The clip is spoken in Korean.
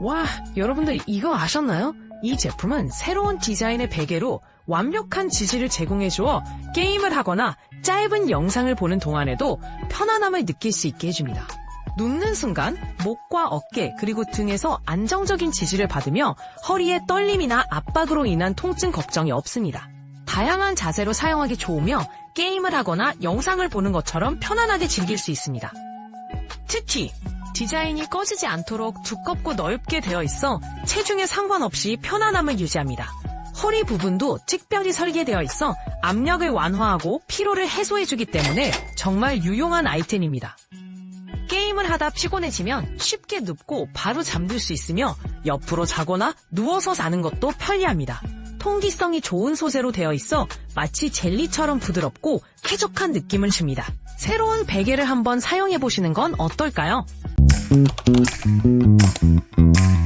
와, 여러분들 이거 아셨나요? 이 제품은 새로운 디자인의 베개로 완벽한 지지를 제공해 주어 게임을 하거나 짧은 영상을 보는 동안에도 편안함을 느낄 수 있게 해줍니다. 눕는 순간 목과 어깨 그리고 등에서 안정적인 지지를 받으며 허리의 떨림이나 압박으로 인한 통증 걱정이 없습니다. 다양한 자세로 사용하기 좋으며 게임을 하거나 영상을 보는 것처럼 편안하게 즐길 수 있습니다. 특히 디자인이 꺼지지 않도록 두껍고 넓게 되어 있어 체중에 상관없이 편안함을 유지합니다. 허리 부분도 특별히 설계되어 있어 압력을 완화하고 피로를 해소해주기 때문에 정말 유용한 아이템입니다. 게임을 하다 피곤해지면 쉽게 눕고 바로 잠들 수 있으며 옆으로 자거나 누워서 자는 것도 편리합니다. 통기성이 좋은 소재로 되어 있어 마치 젤리처럼 부드럽고 쾌적한 느낌을 줍니다. 새로운 베개를 한번 사용해 보시는 건 어떨까요? Thank you.